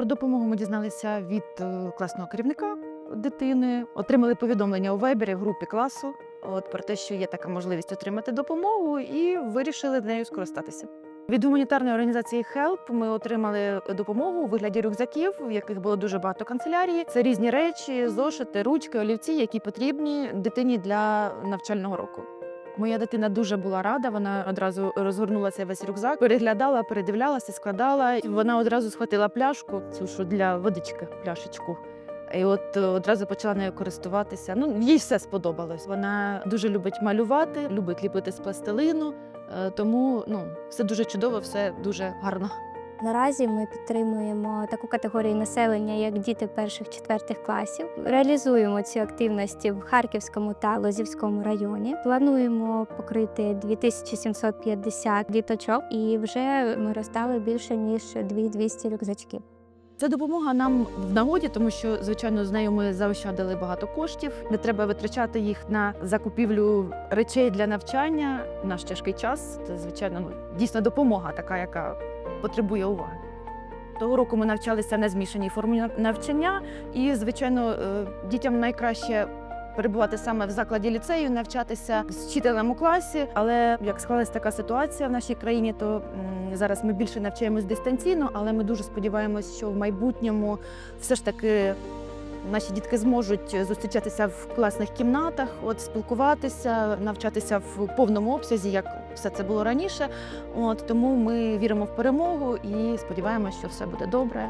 Про допомогу ми дізналися від е, класного керівника дитини, отримали повідомлення у вайбері в групі класу. От про те, що є така можливість отримати допомогу, і вирішили нею скористатися. Від гуманітарної організації HELP ми отримали допомогу у вигляді рюкзаків, в яких було дуже багато канцелярії. Це різні речі, зошити, ручки, олівці, які потрібні дитині для навчального року. Моя дитина дуже була рада. Вона одразу розгорнулася весь рюкзак, переглядала, передивлялася, складала. Вона одразу схватила пляшку, цю що для водички, пляшечку. І от е, одразу почала нею користуватися. Ну, їй все сподобалось. Вона дуже любить малювати, любить ліпити з пластилину. Е, Тому ну, все дуже чудово, все дуже гарно. Наразі ми підтримуємо таку категорію населення, як діти перших-четвертих класів. Реалізуємо ці активності в Харківському та Лозівському районі. Плануємо покрити 2750 діточок, і вже ми роздали більше ніж 2200 рюкзачків. Ця допомога нам в нагоді, тому що звичайно з нею ми заощадили багато коштів. Не треба витрачати їх на закупівлю речей для навчання наш тяжкий час. Це звичайно ну, дійсно допомога, така яка потребує уваги. Того року ми навчалися на змішаній формі навчання, і звичайно е, дітям найкраще. Перебувати саме в закладі ліцею, навчатися з вчителем у класі. Але як склалася така ситуація в нашій країні, то зараз ми більше навчаємось дистанційно, але ми дуже сподіваємось, що в майбутньому все ж таки наші дітки зможуть зустрічатися в класних кімнатах, от спілкуватися, навчатися в повному обсязі, як все це було раніше. От тому ми віримо в перемогу і сподіваємося, що все буде добре.